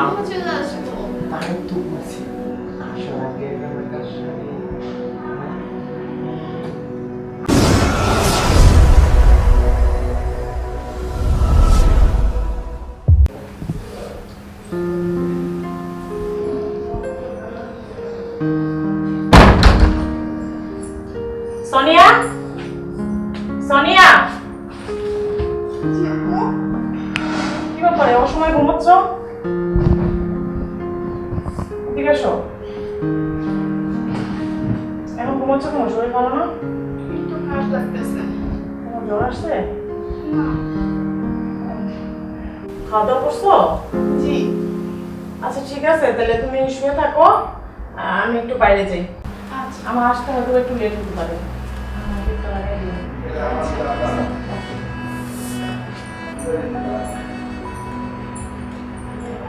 আমিও চলে আসব আমি তো বলছি আসার আগে আমার কাছে সোনিয়া সোনিয়া কি ব্যাপারে অসময় ঘুমোচ্ছ ঘুমোচ্ছ কেন শরীর ভালো না? একটু খারাপ লাগতেছে। তোমার জ্বর আসছে? না। খাওয়া দাওয়া করছ? জি। আচ্ছা ঠিক আছে তাহলে তুমি শুয়ে থাকো আমি একটু বাইরে যাই। আচ্ছা। আমার আসতে হয়তো একটু লেট হতে পারে।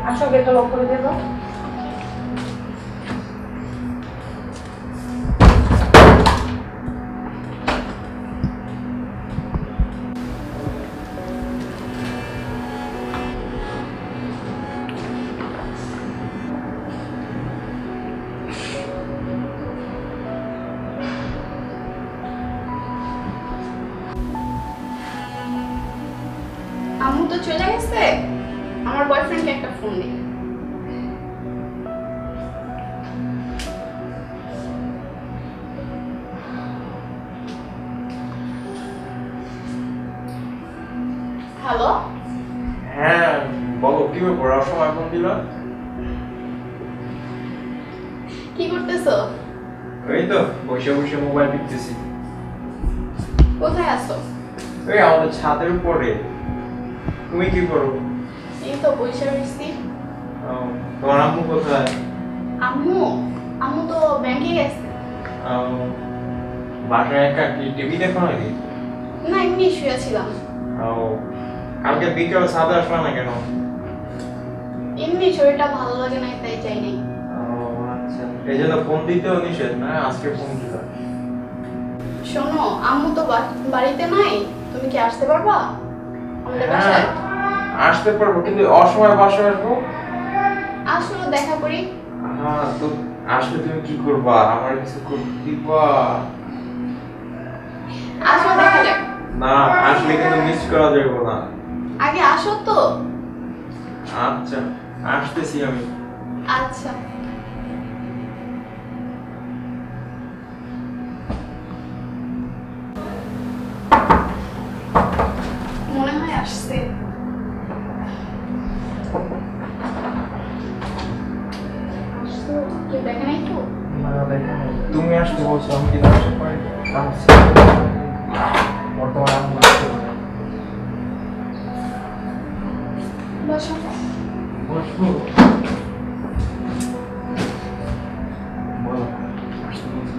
আসো গেটটা লক করে দিয়ে দাও। হ্যালো হ্যাঁ বলো কি ব্যাপার? অসময় ফোন দিলা? কি করতেছো? এই তো বসে বসে মোবাইল টিপতেছি। কোথায় আছো? ওই আমাদের ছাদের উপরে। তুমি কি করো? এই তো বৈশা রয়েছি ও, তোমার আম্মু কোথায়? আম্মু? আম্মু তো ব্যাংকে গেছে। বাসায় একা কি টিভি দেখো নাকি? না এমনি শুয়েছিলাম ও কালকে বিকেল সাদা আসলা না কেন? এমনি শরীরটা ভালো লাগে না তাই চাই নাই। আচ্ছা। এই জন্য ফোন দিতেও নিষেধ না আজকে ফোন শোনো আম্মু তো বাড়িতে নাই তুমি কি আসতে পারবা? আমাদের হ্যাঁ বাসায়? আসতে পারব কিন্তু অসময় বাসায় আসব? আসলে দেখা করি। হ্যাঁ তো আসলে তুমি কি করবা? আমার কিছু করতে দিবা? আসো দেখা যাক। না আসলে কিন্তু মিস করা যাবে না। আগে আসো তো। আচ্ছা আসতেছি আমি। আচ্ছা। মনে হয় আসছে। আসছে? দেখে নাই তো? তুমি আসতে বলছো আমি কিন্তু আসতে পারি। বর্তমানে বসো। বসবো। বলো, আসতে বলছো।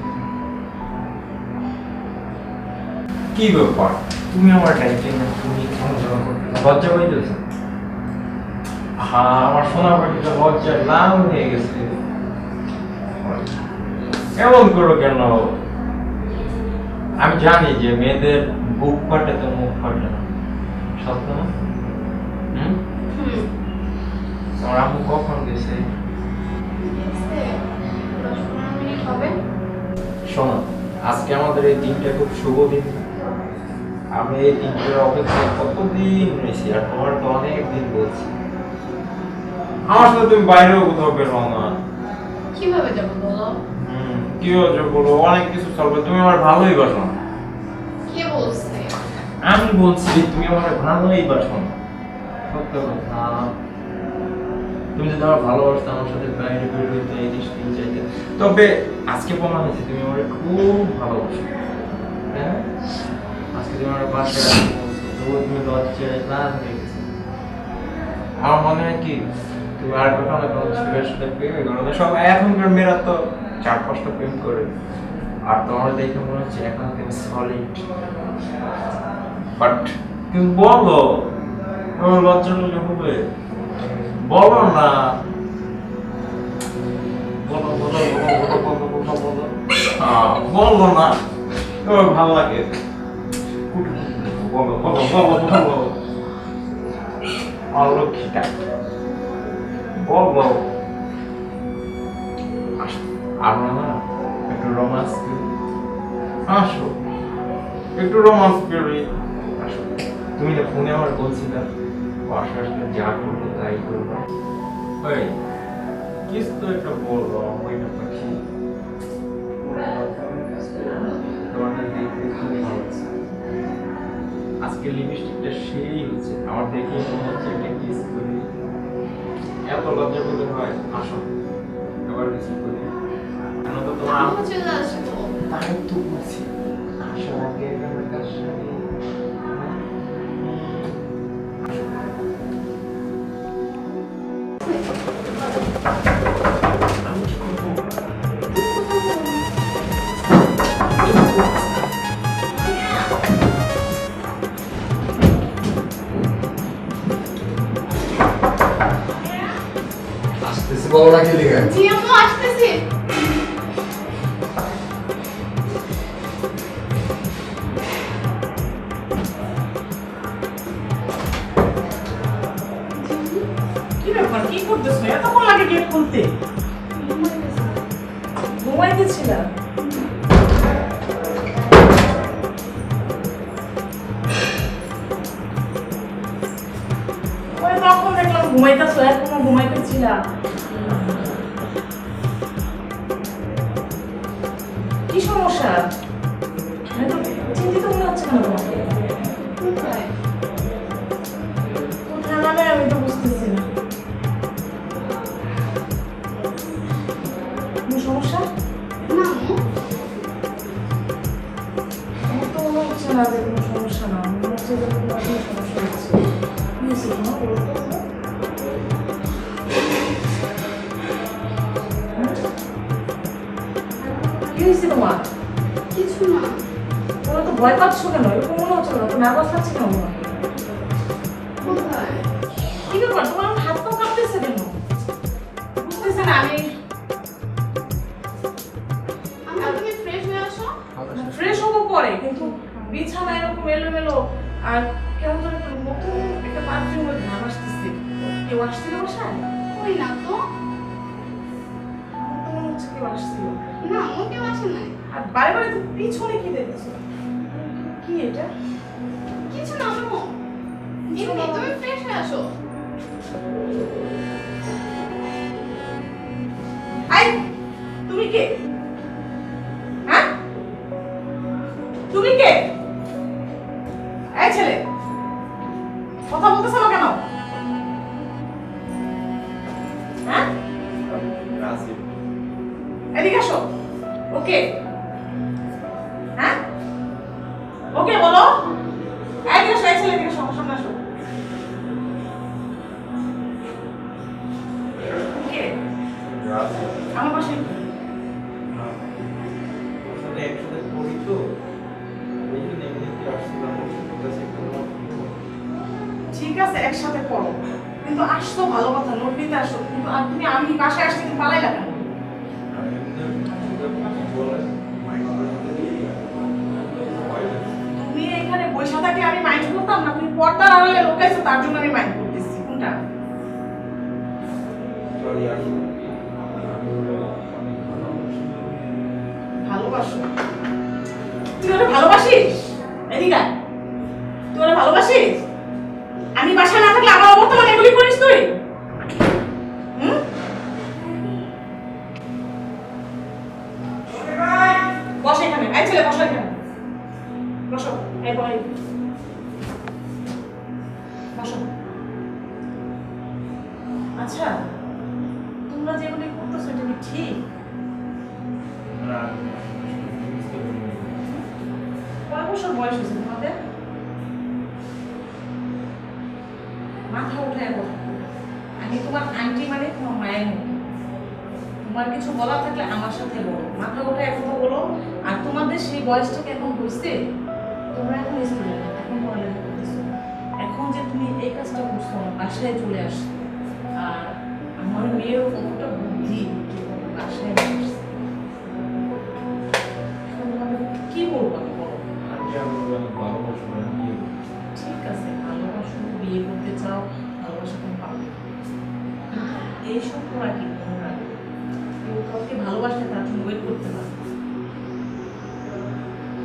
কি ব্যাপার? তুমি আমার ডাইকে না তুমি কেন ঝগড়া করতে লজ্জা পাইতেছো। হ্যাঁ আমার সোনা পাখিটা লজ্জার লাল হয়ে গেছে। এমন করো কেন? আমি জানি যে মেয়েদের বুক ফাটে তো মুখ ফাটে না। সত্য না? হুম? তোমার কখন গেছে? শোনো আজকে আমাদের এই দিনটা খুব শুভ দিন। আমি এই দিনটার অপেক্ষায় কতদিন রয়েছি? আর তোমার তো অনেক দিন বলছি। আমার সাথে তুমি বাইরেও কোথাও বেরো না। কীভাবে যাব বলো? হুম বলো? অনেক কিছু চলবে। তুমি আমার ভালোই বাসো। না কে বলছে? আমি বলছি তুমি আমার ভালোই বাসো। না সত্য কথা। তুমি যদি আমার ভালোবাসতে আমার সাথে বাইরে বের হইতে এই জিনিস তিন চাইতে তবে আজকে প্রমাণ হয়েছে তুমি আমার খুব ভালোবাসো হ্যাঁ? আজকে তুমি আমার বাসায় তবুও তুমি লজ্জায় লাল হয়ে আমার মনে হয় কি, তুমি আর কোথাও না কোনো ছেলের সাথে প্রেমে করো না সব এখনকার মেয়েরা তো চার পাঁচটা প্রেম করে। আর তোমার দেখে মনে হচ্ছে এখন তুমি সলিড বাট তুমি বলো, তোমার লজ্জা করলে হবে? বলো না। বলো বলো বলো বলো বলো বলো বলো। আহ, বলো না। তোমার ভালো লাগে? বলো বলো বলো বলো আস- না একটু রোমান্স করি আসো। একটু রোমান্স করি আসো। তুমি না ফোনে আমার বলছিলে। বাসা যা করব তাই করব। ওই কিস তো একটা বলব ওই পাখি। তোমাদের দেখতে খুবই ভালো। আজকে লিপস্টিকটা সেই হচ্ছে আমার দেখে মনে হচ্ছে একটা কিস করি এত লজ্জা বলে হয় আসো এবার কিছু করি। কেন তো তোমার তাই তো বলছি আসার আগে আমার কাছে না কি লিখে জি আম্মু আসতেছি। কি ব্যাপার? কি করতেছো? এতক্ষণ লাগে গেট খুলতে। ঘুমাইতেছিলাম ঘুমাইতেছো এখনও ঘুমাইতেছিলাম কি সমস্যা? এত চিন্তিত মনে হচ্ছে কেন তোমাকে? কোথায়? কোথায় মানে আমি তো বুঝতেছি না। সমস্যা? না। তো মনে হচ্ছে না যে কোনো সমস্যা না। মনে হচ্ছে যে কোনো সমস্যা হচ্ছে। তোমার হয়েছে তোমার? কিছু না। তোমরা তো ভয় পাচ্ছ কেন? এরকম মনে হচ্ছে না তো নার্ভাস লাগছে কেন? কি ব্যাপার? তোমার হাত পা কাঁপতেছে কেন? বুঝতেছে না আমি ফ্রেশ হব পরে কিন্তু বিছানা এরকম এলোমেলো আর কেমন যেন নতুন একটা পারফিউমের ঘ্রাণ আসতেছে। কেউ আসছিল বাসায়? কই না তো? কেউ আসছিল? না কেউ আসে আর বারে বারে পিছনে কি দেখছ কি এটা? কিছু না আম্মু এমনি তুমি ফ্রেশ হয়ে আসো। আই তুমি কে? ভালো কথা, নোট নিতে আসো। কিন্তু আর তুমি আমি বাসায় আসছি, তুমি ভয় লাগে। তুমি এখানে বসে থাকলে আমি মাইন্ড করতাম না। তুমি পর্দার আড়ালে লোকাইছো, তার জন্য আমি মাইন্ড করতেছি। কোনটা। ভালোবাসো। তুই ওরা ভালোবাসিস? এদিকে তুই ওরা ভালোবাসিস? তোমরা যেগুলি করতেছো এটা কি ঠিক কয় বছর বয়স হয়েছে তোমাদের? মাথা উঠে এখন আমি তোমার আন্টি মানে তোমার মায়ের তোমার কিছু বলার থাকলে আমার সাথে বলো। মাথা উঠে এখন বলো। আর তোমাদের সেই বয়সটা কি এখন হয়েছে তোমরা এখন স্টুডেন্ট এখন পড়ালেখা করতেছো। এখন যে তুমি এই কাজটা করছ বাসায় চলে আসছো ভালোবাসলে তার জন্য ওয়েট করতে পারব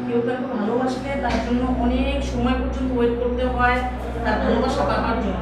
কেউ কাউকে ভালোবাসলে তার জন্য অনেক সময় পর্যন্ত ওয়েট করতে হয়, তার ভালোবাসা পাওয়ার জন্য।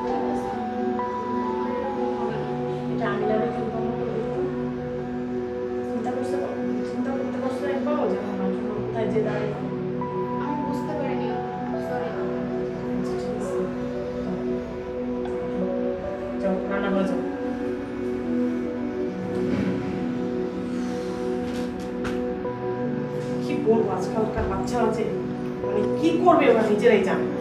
কোন আজকালকার বাচ্চা আছে মানে কি করবে ওরা নিজেরাই জানে না।